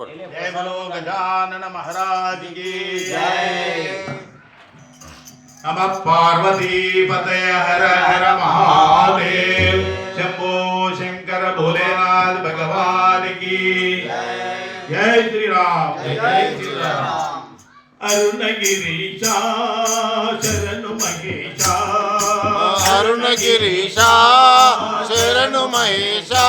जय बोलो गजानन महाराज की जय। नमः पार्वती पते हर हर महादेव। शंभो शंकर भोलेनाथ भगवान की जय। श्री राम जय श्री राम अरुणगिरीशा शरण महेशा अरुणगिरीशा शरण महेशा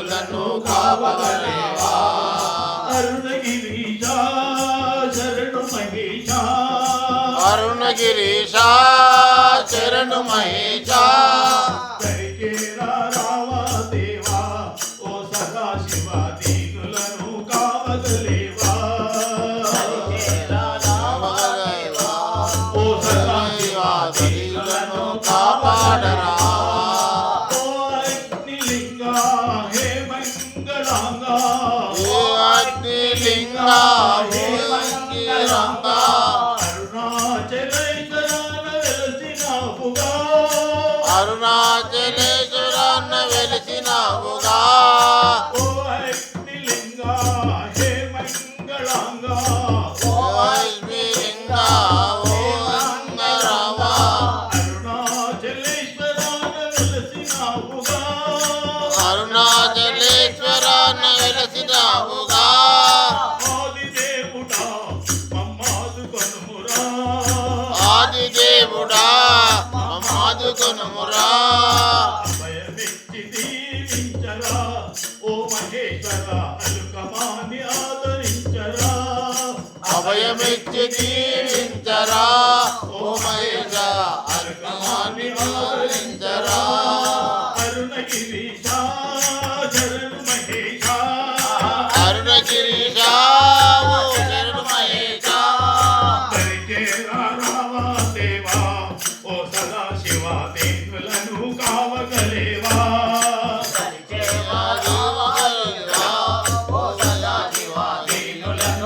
రాజులను కావగలేవా అరుణగిరిషా శరణు మహేషా. అరుణగిరిషా శరణు మహేషా. கருணா దీవించరా ఓ మహేశ్వర అలుకమాని ఆదరించరా. అభయమిచ్చి దీవించరా ఓ మహేశ్వర అలుకమాని ఆదరించరా.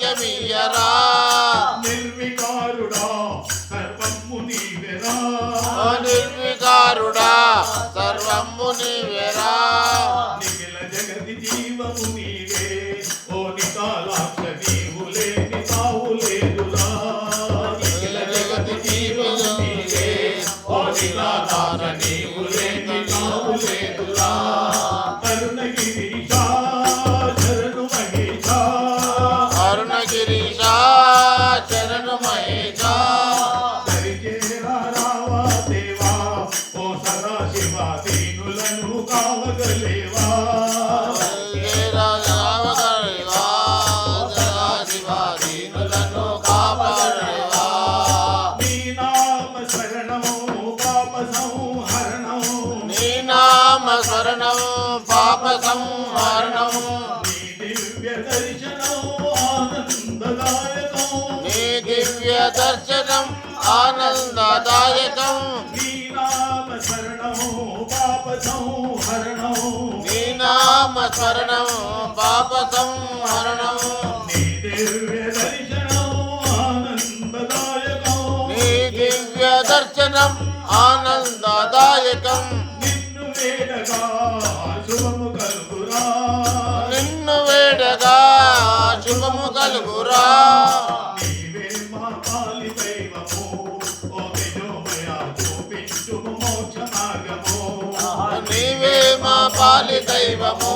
భాగ్యమియరా నిర్వికారుడా సర్వము నీవేరా. నిర్వికారుడా సర్వము నీవేరా. నీ దివ్య దర్శనం ఆనందదాయకం. నీ నామ శరణం పాప సంహరణం నీ దివ్య దర్శనం ఆనంద బలి దైవము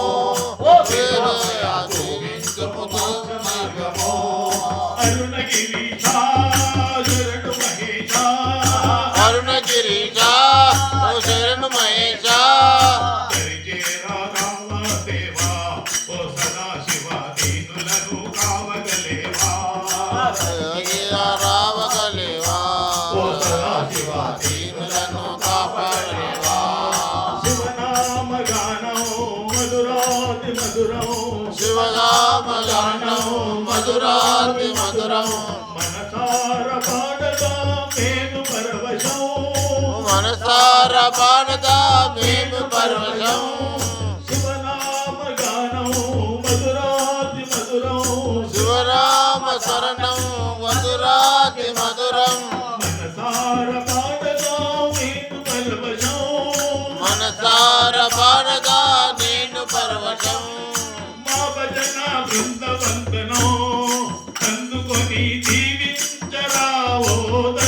మధురము శివగామగానము మధురాతి మధురము. మనసార పాడదా మేము పరవశం మనసార పాడదా మేము పరవశం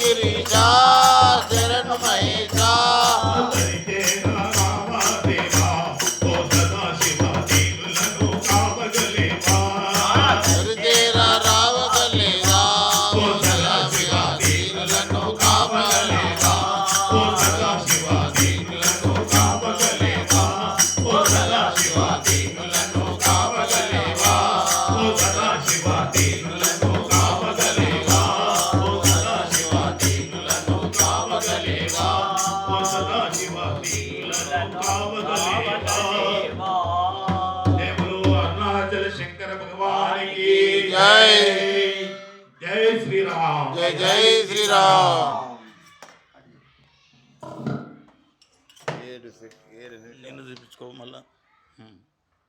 गिरिजा శంకర భగవానికి జై. జై శ్రీరామ్. జై జై శ్రీరామ్. ఏడు ఏడు నిన్ను చూపించుకో మళ్ళా.